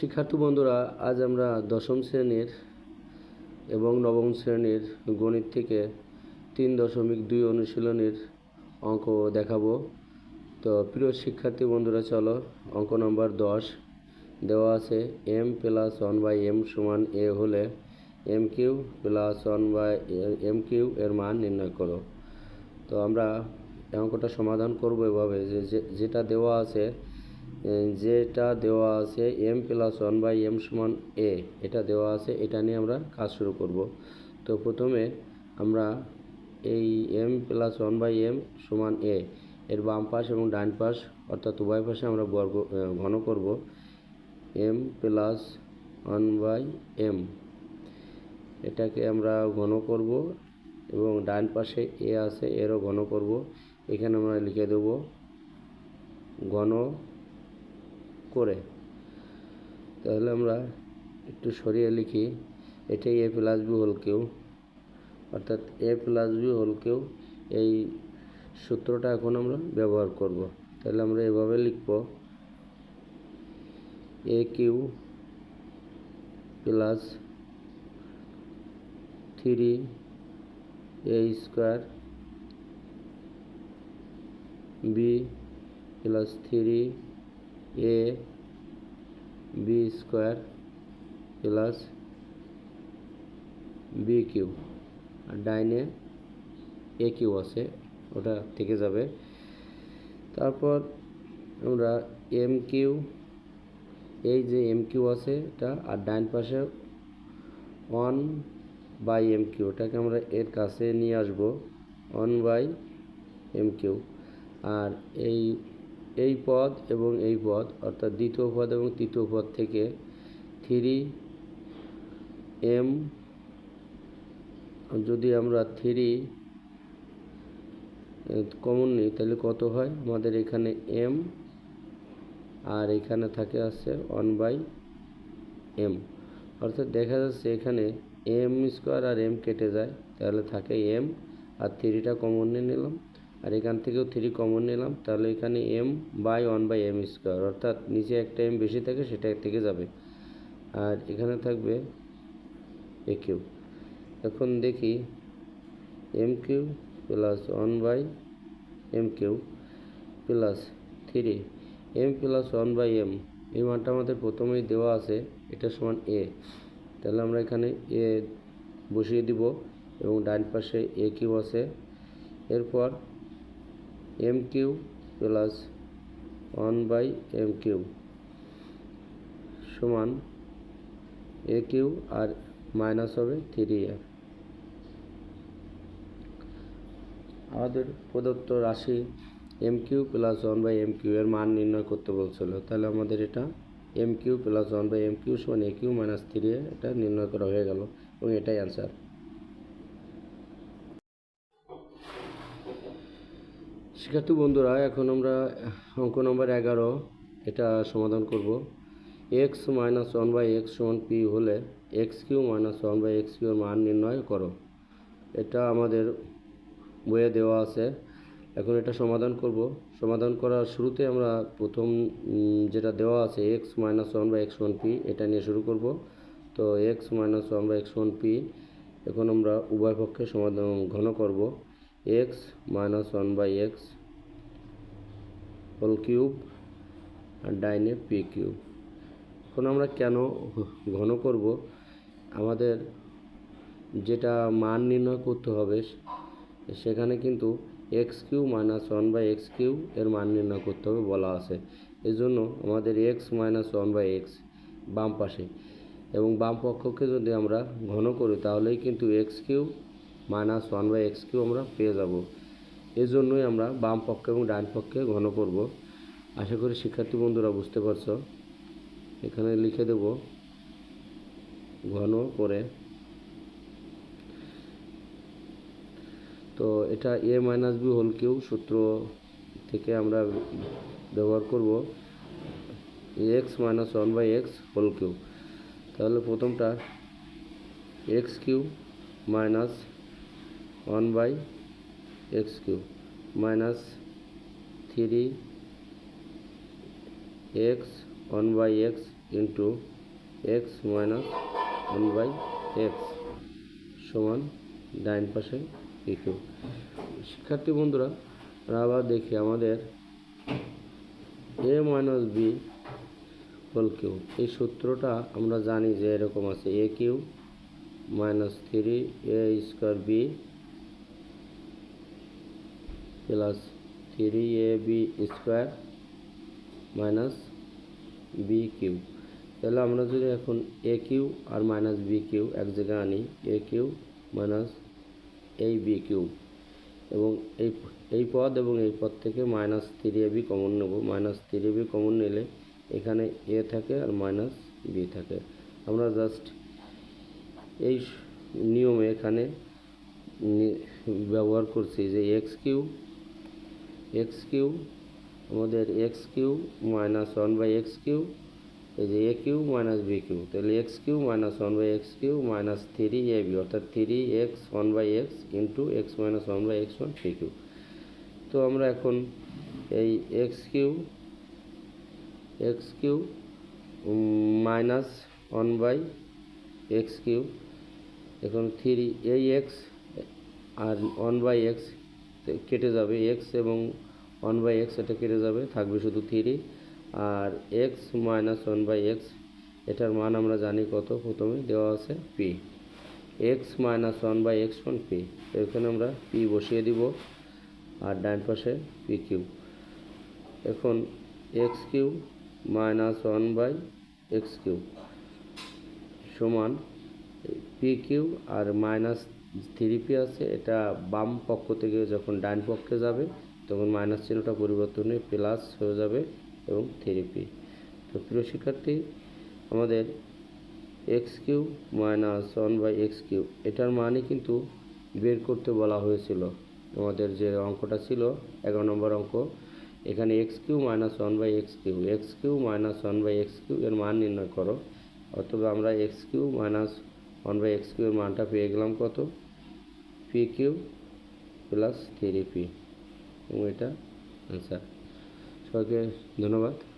শিক্ষার্থী বন্ধুরা, আজ আমরা দশম শ্রেণির এবং নবম শ্রেণির গণিত থেকে তিন দশমিক দুই অনুশীলনের অঙ্ক দেখাবো। তো প্রিয় শিক্ষার্থী বন্ধুরা, চলো অঙ্ক নম্বর দশ দেওয়া আছে। M plus one by M সমান এ হলে M cube plus one by M cube এর মান নির্ণয় করো। তো আমরা অঙ্কটা সমাধান করব এভাবে। যে, যেটা দেওয়া আছে যেটা দেওয়া আছে M plus one by M সমান এ এটা দেওয়া আছে, এটা নিয়ে আমরা কাজ শুরু করব। তো প্রথমে আমরা এই M plus one by M সমান এ এর বাম পাশ এবং ডান পাশ, অর্থাৎ উভয় পাশে আমরা বর্গ ঘন করব। M plus one by M এটাকে আমরা ঘন করব এবং ডান পাশে এ আছে, এরও ঘন করব। এখানে আমরা লিখে দেব ঘন করে। তাহলে আমরা একটু সরিয়ে লিখি, এটাই A plus B whole cube অর্থাৎ A plus B whole cube এই সূত্রটা এখন আমরা ব্যবহার করব। তাহলে আমরা এভাবে লিখব A cube plus three A square B plus three A B square plus B cube আর ডাইনে এ কিউ আছে, ওটা থেকে যাবে। তারপর আমরা এম কিউ এই যে এম কিউ আছে, এটা আর ডাইন পাশে ওয়ান বাই এম কিউ ওটাকে আমরা এর কাছে নিয়ে আসব ওয়ান বাই এম কিউ আর এই এই পদ এবং এই পদ, অর্থাৎ দ্বিতীয় পদ এবং তৃতীয় পদ থেকে থ্রি এম, যদি আমরা থ্রি কমন নিই, তাহলে কত হয়? আমাদের এখানে এম আর এখানে থাকে আছে ওয়ান বাই এম অর্থাৎ দেখা যাচ্ছে এখানে এম স্কোয়ার আর এম কেটে যায়, তাহলে থাকে এম আর থ্রিটা কমন নিয়ে নিলাম। আর এখান থেকেও থ্রি কমন নিলাম। তাহলে এখানে M by one by M square অর্থাৎ নিচে একটা এম বেশি থাকে সেটা থেকে যাবে। আর এখানে থাকবে এ কিউ এখন দেখি M cube plus one by M cube plus three M plus one by M এই মানটা আমাদের প্রথমেই দেওয়া আছে, এটা সমান এ তাহলে আমরা এখানে এ বসিয়ে দিব এবং ডান পাশে এ কিউ আছে। এরপর M cube plus one by M cube সমান এ কিউ আর মাইনাস হবে থ্রি এ আমাদের প্রদত্ত রাশি M cube plus one by M cube এর মান নির্ণয় করতে বলছিল। তাহলে আমাদের এটা M cube plus one by M cube সমান এ কিউ মাইনাস থ্রি এটা নির্ণয় করা হয়ে গেল এবং এটাই অ্যান্সার শিক্ষার্থী বন্ধুরা, এখন আমরা অঙ্ক নম্বর এগারো, এটা সমাধান করব। X minus one by x সমান পি হলে x cube minus one by x কিউর মান নির্ণয় করো। এটা আমাদের বইয়ে দেওয়া আছে। এখন এটা সমাধান করব। সমাধান করার শুরুতে আমরা প্রথম যেটা দেওয়া আছে x minus one by x one p এটা নিয়ে শুরু করব। তো x minus one by x one p এখন আমরা উভয় পক্ষে সমাধান ঘন করব। X minus one by x whole cube আর ডাইনে পি কিউব এখন আমরা কেন ঘন করব? আমাদের যেটা মান নির্ণয় করতে হবে, সেখানে কিন্তু x cube minus one by x cube এর মান নির্ণয় করতে হবে বলা আছে। এই জন্য আমাদের x minus one by x বাম পাশে। এবং বাম পক্ষকে যদি আমরা ঘন করি, তাহলেই কিন্তু x cube minus one by x cube আমরা পেয়ে যাব। এই জন্যই আমরা বাম পক্ষ এবং ডান পক্ষে ঘন করব। আশা করি শিক্ষার্থী বন্ধুরা বুঝতে পারছ। এখানে লিখে দেব, ঘন করে। তো এটা a minus b whole cube সূত্র থেকে আমরা ব্যবহার করব x minus one by x whole cube তাহলে প্রথমটা x cube minus one by x cube minus three x one by x into x minus one by x সমান ডাইন পাশে কিউ শিক্ষার্থী বন্ধুরা আবার দেখি আমাদের a minus b whole cube এই সূত্রটা আমরা জানি যে এরকম আছে। A cube minus three a square b plus three a b square minus b cube তাহলে আমরা যদি এখন এ কিউ আর মাইনাস বি কিউ এক জায়গায় আনি এ কিউ মাইনাস এই বি কিউ এবং এই এই পদ এবং এই পদ থেকে minus three a b common নেব। মাইনাস থ্রি বি কমন নিলে এখানে এ থাকে আর মাইনাস বি থাকে। আমরা জাস্ট এই নিয়মে এখানে ব্যবহার করছি যে এক্স কিউ এক্স কিউ আমাদের x cube minus one by x cube এই যে a cube minus b cube তাহলে x cube minus one by x cube minus three a b অর্থাৎ three x one by x into x minus one by x one three cube তো আমরা এখন এই x cube x cube minus one by x cube এখন three এই x আর one by x কেটে যাবে এক্স এবং ওয়ান বাই এক্স এটা কেটে যাবে, থাকবে শুধু three R x minus one by x এটার মান আমরা জানি কত? প্রথমে দেওয়া আছে p x minus one by x one p এখানে আমরা পি বসিয়ে দিব। আর ডান পাশে পি কিউ এখন x cube minus one by x cube সমান পি কিউ আর মাইনাস থ্রি পি আছে, এটা বাম পক্ষ থেকে যখন ডান পক্ষে যাবে, তখন মাইনাস চিহ্নটা পরিবর্তন হয়ে প্লাস হয়ে যাবে এবং থ্রি পি তো প্রিয় শিক্ষার্থী, আমাদের x cube minus one by x cube এটার মানে কিন্তু বের করতে বলা হয়েছিল। আমাদের যে অঙ্কটা ছিল, এগারো নম্বর অঙ্ক, এখানে x cube minus one by x cube x cube minus one by x cube এর মান নির্ণয় করো। অথবা আমরা x cube minus one by x cube মানটা পেয়ে গেলাম কত? P cube plus three p এবং এটা অ্যান্সার সবাইকে ধন্যবাদ।